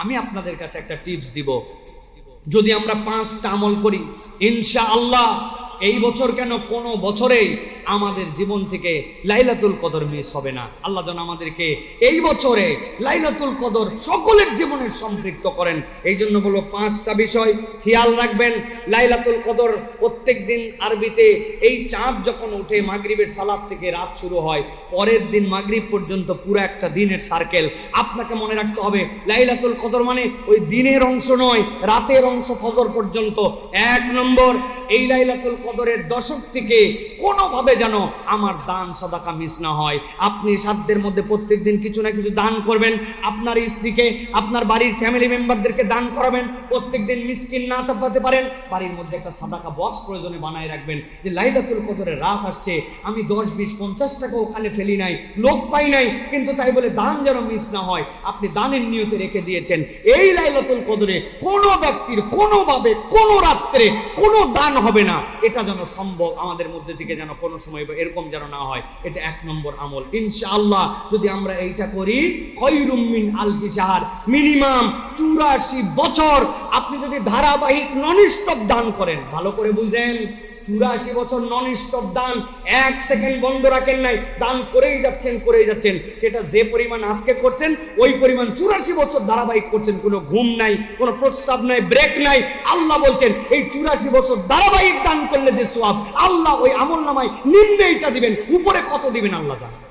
আমি আপনাদের কাছে একটা টিপস দিব। যদি আমরা পাঁচটা আমল করি ইনশা আল্লাহ এই বছর কেন কোনো বছরেই আমাদের জীবন থেকে লাইলাতুল কদর মিস হবে না। আল্লাহ যেন আমাদেরকে এই বছরে লাইলাতুল কদর সকলের জীবনে সম্পৃক্ত করেন। এই জন্য বলব পাঁচটা বিষয় খেয়াল রাখবেন। লাইলাতুল কদর প্রত্যেক দিন আরবিতে এই চাঁদ যখন ওঠে, মাগরিবের সালাদ থেকে রাত শুরু হয়, পরের দিন মাগরিব পর্যন্ত পুরো একটা দিনের সার্কেল আপনাকে মনে রাখতে হবে, লাইলাতুল কদর মানে ওই দিনের অংশ নয়, রাতের অংশ ফজর পর্যন্ত। এক নম্বর, এই লাইলাতুল কদরের দশক থেকে কোনোভাবে যেন আমার দান সদাকা মিস না হয়। আপনি সাধ্যের মধ্যে প্রত্যেক দিন কিছু না কিছু দান করবেন। আপনার স্ত্রীকে, আপনার বাড়ির ফ্যামিলি মেম্বারদেরকে দান করাবেন। প্রত্যেক দিন মিসকিন না তাপাতে পারেন। বাড়ির মধ্যে একটা সাদাকা বক্স প্রয়োজনে বানায় রাখবেন যে লাইলাতুল কদরের রাত আসছে। আমি দশ, বিশ, পঞ্চাশ টাকা ওখানে ফেলি নাই, লোক পাই নাই, কিন্তু তাই বলে দান যেন মিস না হয়। আপনি দানের নিয়তে রেখে দিয়েছেন। এই লাইলাতুল কদরে কোনো ব্যক্তির কোনোভাবে, কোনো রাত্রে কোনো দান হবে না। এটা যেন সম্ভব আমাদের মধ্যে থেকে যেন কোনো সময় বা এরকম যেন না হয়, এটা এক নম্বর আমল। ইনশাআল্লাহ যদি আমরা এইটা করি খৈরুমিন আল চাহার মিনিমাম চুরাশি বছর আপনি যদি ধারাবাহিক ননস্টপ দান করেন। ভালো করে বুঝেন। চুরাশি বছর নন স্টপ দান, এক সেকেন্ড বন্ধ রাখেন নাই, দান করেই যাচ্ছেন করেই যাচ্ছেন। সেটা যে পরিমাণ আজকে করছেন, ওই পরিমাণ চুরাশি বছর ধারাবাহিক করছেন, কোনো ঘুম নাই, কোনো প্রস্রাব নাই, ব্রেক নাই। আল্লাহ বলছেন, এই চুরাশি বছর ধারাবাহিক দান করলে যে সোয়াব আল্লাহ ওই আমল নামায় নিম্নে এইটা দিবেন, উপরে কত দিবেন আল্লাহ জানেন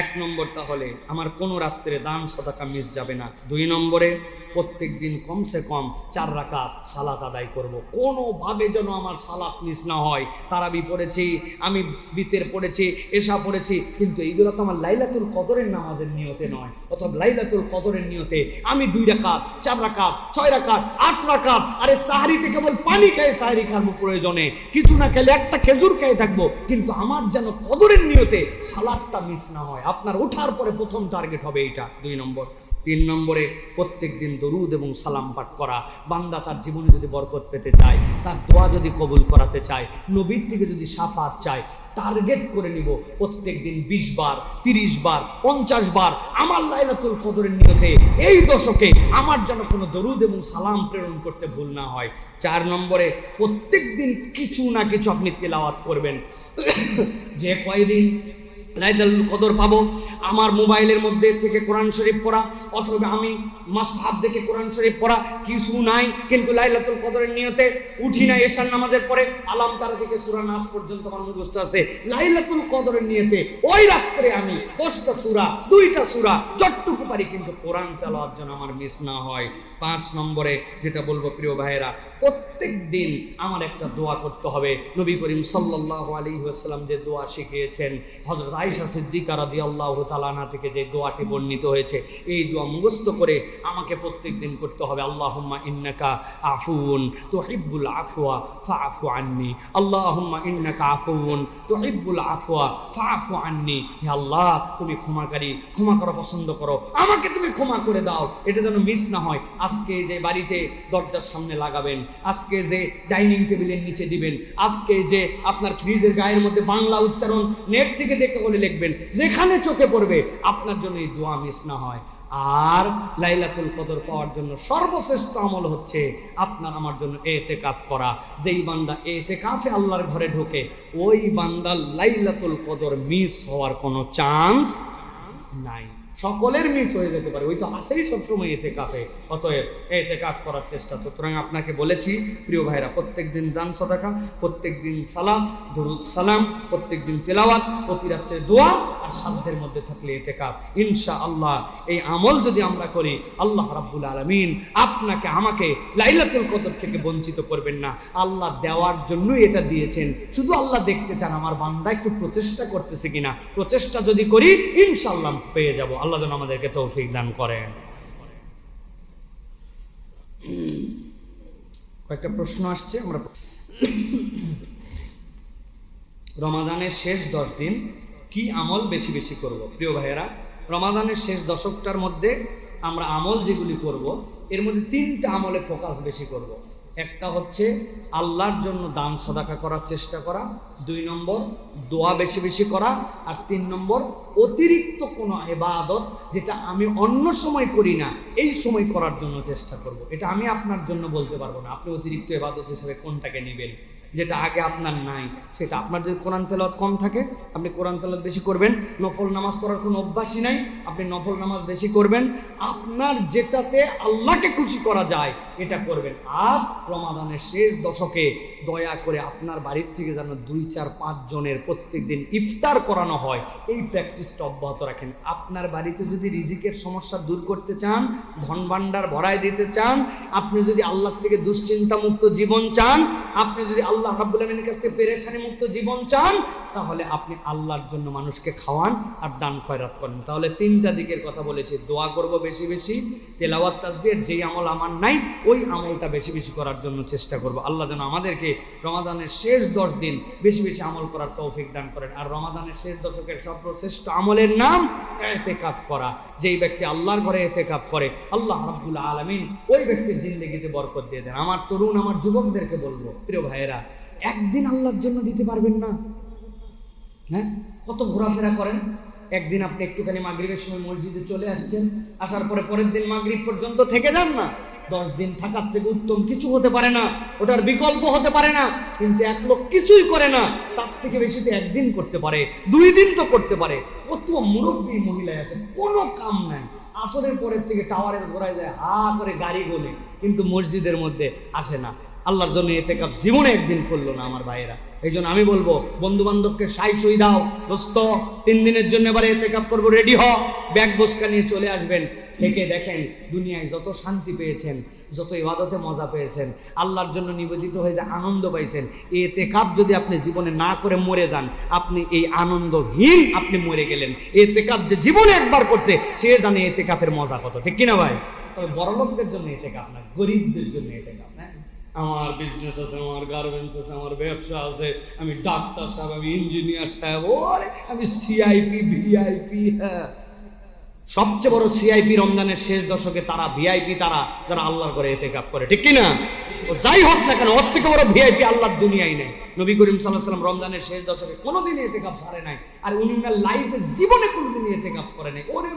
এক নম্বর তাহলে আমার কোনো রাত্রে দান, সদাকা মিস যাবে না। দুই নম্বরে প্রত্যেক দিন কমসে কম চার রাকাত সালাত আদায় করব। কোনোভাবে যেন আমার সালাত মিস না হয়। তারাবি পড়েছি, আমি বিতের পড়েছি এসা পড়েছি, কিন্তু এইগুলো তো আমার লাইলাতুল কদরের নামাজের নিয়তে নয়। অথবা লাইলাতুল কদরের নিয়তে আমি দুই রাকাত, চার রাকাত, ছয় রাকাত, আট রাকাত, আরে সাহারিতে কেবল পানি খাই সাহারি খাব প্রয়োজনে। কিছু না খেলে একটা খেজুর খেয়ে থাকব, কিন্তু আমার যেন কদরের নিয়তে সালাদটা মিস না হয়। আপনার ওঠার পরে প্রথম টার্গেট হবে এইটা, দুই নম্বর। তিন নম্বরে প্রত্যেক দিন দরুদ এবং সালাম পাঠ করা। বান্দা তার জীবনে যদি বরকত পেতে চায়, তার দোয়া যদি কবুল করাতে চায়, নবীর থেকে যদি সাফাত চায়, টার্গেট করে নিব প্রত্যেক দিন বিশ বার, তিরিশ বার, পঞ্চাশ বার আমার লাইলাতুল কদরের নিয়তে এই দশকে আমার যেন কোনো দরুদ এবং সালাম প্রেরণ করতে ভুল না হয়। চার নম্বরে প্রত্যেক দিন কিছু না কিছু আপনি তেলাওয়াত করবেন। যে কয়দিন লাইলাতুল কদর পাবো। আমার মোবাইলের মধ্যে থেকে কোরআন শরীফ পড়া, অথবা আমি মাসহাব দেখে কোরআন শরীফ পড়া, কিছু নাই। কিন্তু লাইলাতুল কদরের নিয়তে উঠি না এশার নামাজের পরে, আলাম তারা থেকে সুরা নাস পর্যন্ত আমার মুখস্থ আছে। লাইলাতুল কদরের নিয়তে ওই রাত্রে আমি দশটা সুরা, দুইটা সুরা, যতটুকু পারি কিন্তু কোরআন তেলাওয়াত যেন আমার মিস না হয়। পাঁচ নম্বরে যেটা বলব প্রিয় ভাইয়েরা, প্রত্যেক দিন আমার একটা দোয়া করতে হবে। নবী করিম সাল্লাল্লাহু আলাইহি ওয়াসাল্লাম যে দোয়া শিখিয়েছেন, হযরত আয়েশা সিদ্দিকা রাদিয়াল্লাহু তাআলা থেকে যে দোয়াটি বর্ণিত হয়েছে, এই দোয়া মুখস্থ করে আমাকে প্রত্যেক দিন করতে হবে। আল্লাহুম্মা ইন্নাকা আফুন তুহিব্বুল আফওয়া ফাআফু আন্নি। আল্লাহুম্মা ইন্নাকা আফুন তুহিব্বুল আফওয়া ফাআফু আন্নি। হে আল্লাহ, তুমি ক্ষমাকারী, ক্ষমা করা পছন্দ করো। আমাকে তুমি ক্ষমা করে দাও। এটা যেন মিস না হয়। আজকে যে বাড়িতে দরজার সামনে লাগাবেন, আজকে যে ডাইনিং টেবিলের নিচে দিবেন, আজকে যে আপনার ফ্রিজের গায়ের মধ্যে বাংলা উচ্চারণ নেট থেকে দেখে বলে লিখবেন, যেখানে চোখে পড়বে আপনার জন্য এই দোয়া মিস না হয়। আর লাইলাতুল কদর পাওয়ার জন্য সর্বশ্রেষ্ঠ আমল হচ্ছে আপনার আমার জন্য এতে কাফ করা। যেই বান্দা এতে কাফে আল্লাহর ঘরে ঢোকে, ওই বান্দা লাইলাতুল কদর মিস হওয়ার কোনো চান্স নাই। সকলের মিস হয়ে যেতে পারে। ওই তো আসেই সবসময় এতে কাপে অতএব এতে কাপ করার চেষ্টা। সুতরাং আপনাকে বলেছি, প্রিয় ভাইরা প্রত্যেক দিন জান সদাকা প্রত্যেক দিন সালাম, দরুদ সালাম প্রত্যেক দিন তেলাওয়াত, প্রতি রাত্রে দোয়া সাধ্যের মধ্যে থাকলে এতে কাপ ইনশা আল্লাহ এই আমল যদি আমরা করি, আল্লাহ রাব্বুল আলমিন আপনাকে, আমাকে লাইলাতুল কদর থেকে বঞ্চিত করবেন না। আল্লাহ দেওয়ার জন্যই এটা দিয়েছেন। শুধু আল্লাহ দেখতে চান, আমার বান্দা একটু প্রচেষ্টা করতেছে কিনা। প্রচেষ্টা যদি করি ইনশাল্লাহ পেয়ে যাব। আল্লাহ যেন আমাদেরকে তৌফিক দান করেন। কয়েকটা প্রশ্ন আসছে, আমরা রমাদানের শেষ দশ দিন কি আমল বেশি বেশি করব? প্রিয় ভাইয়েরা, রমাদানের শেষ দশকটার মধ্যে আমরা আমল যেগুলি করব, এর মধ্যে তিনটা আমলে ফোকাস বেশি করব। একটা হচ্ছে আল্লাহর জন্য দান সদাকা করার চেষ্টা করা, দুই নম্বর দোয়া বেশি বেশি করা, আর তিন নম্বর অতিরিক্ত কোনো এবাদত যেটা আমি অন্য সময় করি না, এই সময় করার জন্য চেষ্টা করব। এটা আমি আপনার জন্য বলতে পারব না। আপনি অতিরিক্ত এবাদত হিসেবে কোনটাকে নেবেন? যেটা আগে আপনার নাই, সেটা আপনার যদি কোরআন তেলাওয়াত কম থাকে, আপনি কোরআন তেলাওয়াত বেশি করবেন, নফল নামাজ পড়ার কোনো অভ্যাসই নাই, আপনি নফল নামাজ বেশি করবেন, আপনার যেটাতে আল্লাহকে খুশি করা যায়, এটা করবেন। আর রমাদানের শেষ দশকে দয়া করে আপনার বাড়ির থেকে যেন দুই, চার, পাঁচ জনের প্রত্যেক দিন ইফতার করানো হয়, এই প্র্যাকটিসটা অব্যাহত রাখেন। আপনার বাড়িতে যদি রিজিকের সমস্যা দূর করতে চান, ধন ভাণ্ডার ভরায় দিতে চান, আপনি যদি আল্লাহ থেকে দুশ্চিন্তা মুক্ত জীবন চান, আপনি যদি আল্লাহ রাব্বুল আমিনের কাছে পেরেশানি মুক্ত জীবন চান। তাহলে আপনি আল্লাহর জন্য মানুষকে খাওয়ান আর দান খয়রাত করেন। তাহলে তিনটা দিকের কথা বলেছি, দোয়া করব বেশি বেশি, তেলাওয়াত তাসবিহের যেই আমল আমার নাই, ওই আমলটা বেশি বেশি করার জন্য চেষ্টা করব। আল্লাহ যেন আমাদেরকে রমাদানের শেষ দশ দিন বেশি বেশি আমল করার তৌফিক দান করেন। আর রমাদানের শেষ দশকের সর্বশ্রেষ্ঠ আমলের নাম এতেকাফ করা। যেই ব্যক্তি আল্লাহর ঘরে এতেকাফ করে, আল্লাহ রাব্বুল আলামিন ওই ব্যক্তির জিন্দগিতে বরকত দিয়ে দেন। আমার তরুণ, আমার যুবকদেরকে বলব, প্রিয় ভাইয়েরা, একদিন আল্লাহর জন্য দিতে পারবেন না হ্যাঁ? কত ঘোরাফেরা করেন? একদিন আপনি একটুখানি মাগরিবের সময় মসজিদে চলে আসছেন, আসার পরে পরের দিন মাগরিব পর্যন্ত থেকে যান না। দশ দিন থাকার থেকে উত্তম কিছু হতে পারে না, ওটার বিকল্প হতে পারে না, কিন্তু এক লোক কিছুই করে না, তার থেকে বেশি তো একদিন করতে পারে, দুই দিন তো করতে পারে। কত মুরব্বী মহিলায় আছে, কোনো কাম নাই। আসরের পরের থেকে টাওয়ারের ঘোরায় যায়, হা করে গাড়ি গোলে, কিন্তু মসজিদের মধ্যে আসে না। আল্লাহর জন্য এতে কাপ জীবনে একদিন করল না আমার ভাইয়েরা। এই জন্য আমি বলব বন্ধু বান্ধবকে সাই সই দাও। দোস্ত, তিন দিনের জন্য এবারে এতে কাপ করব, রেডি হ। ব্যাগ বসকা নিয়ে চলে আসবেন। থেকে দেখেন, দুনিয়ায় যত শান্তি পেয়েছেন, যত ইবাদতে মজা পেয়েছেন, আল্লাহর জন্য নিবেদিত হয়ে যে আনন্দ পাইছেন এতে কাপ যদি আপনি জীবনে না করে মরে যান, আপনি এই আনন্দহীন আপনি মরে গেলেন। এতে কাপ যে জীবনে একবার করছে, সে জানে এতে কাপের মজা কত। ঠিক কিনা ভাই? তবে বড় লোকদের জন্য এতে কাপ না, গরিবদের জন্য এতে কাপ আমার বিজনেস আছে, আমার গার্মেন্টস আছে, আমার ব্যবসা আছে, আমি ডাক্তার সাহেব, আমি ইঞ্জিনিয়ার সাহেব, ওরে, আমি সিআইপি ভিআইপি হ্যাঁ। সবচেয়ে বড় সিআইপি রমজানের শেষ দশকে তারা ভিআইপি তারা, যারা আল্লাহর করে এতে কাপ করে, ঠিক কিনা? ও যাই হোক না কেন, ওর থেকে বড় ভিআইপি আল্লাহর দুনিয়াই নেই। নবী করিম সাল্লাহ সাল্লাম রমজানের শেষ দশকে কোনোদিন এতে কাপ সারে নাই, আর উনি উনার লাইফে জীবনে কোনোদিন এতে কাপ করে নাই। ওরে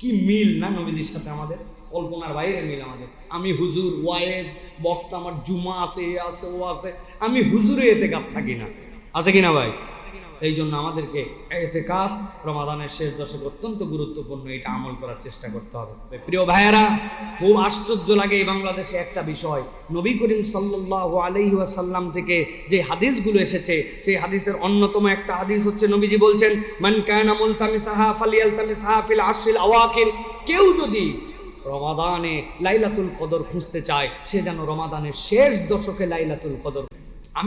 কি মিল না নবীদের সাথে আমাদের? কল্পনার বাইরে মিল আমাদের। আমি হুজুর, ওয়াইজ, বক্তা, আমার জুমা আছে, এ আছে, ও আছে। আমি হুজুরে এতে কাপ থাকি না। আছে কিনা ভাই? এই জন্য আমাদেরকে এতে কাপ রমাদানের শেষ দশক অত্যন্ত গুরুত্বপূর্ণ এটা আমল করার চেষ্টা করতে হবে। প্রিয় ভাইয়েরা, খুব আশ্চর্য লাগে এই বাংলাদেশে একটা বিষয়। নবী করিম আলাইহি ওয়াসাল্লাম থেকে যে হাদিসগুলো এসেছে, সেই হাদিসের অন্যতম একটা হাদিস হচ্ছে নবীজি বলছেন, মান কায়না মুলতামিসাহা ফালিয়ালতামিসাহা ফিল আশরিল আওয়াকির। কেউ যদি রমাদানে লাইলাতুল কদর খুঁজতে চায় সে যেন রমাদানের শেষ দশকে লাইলাতুল কদর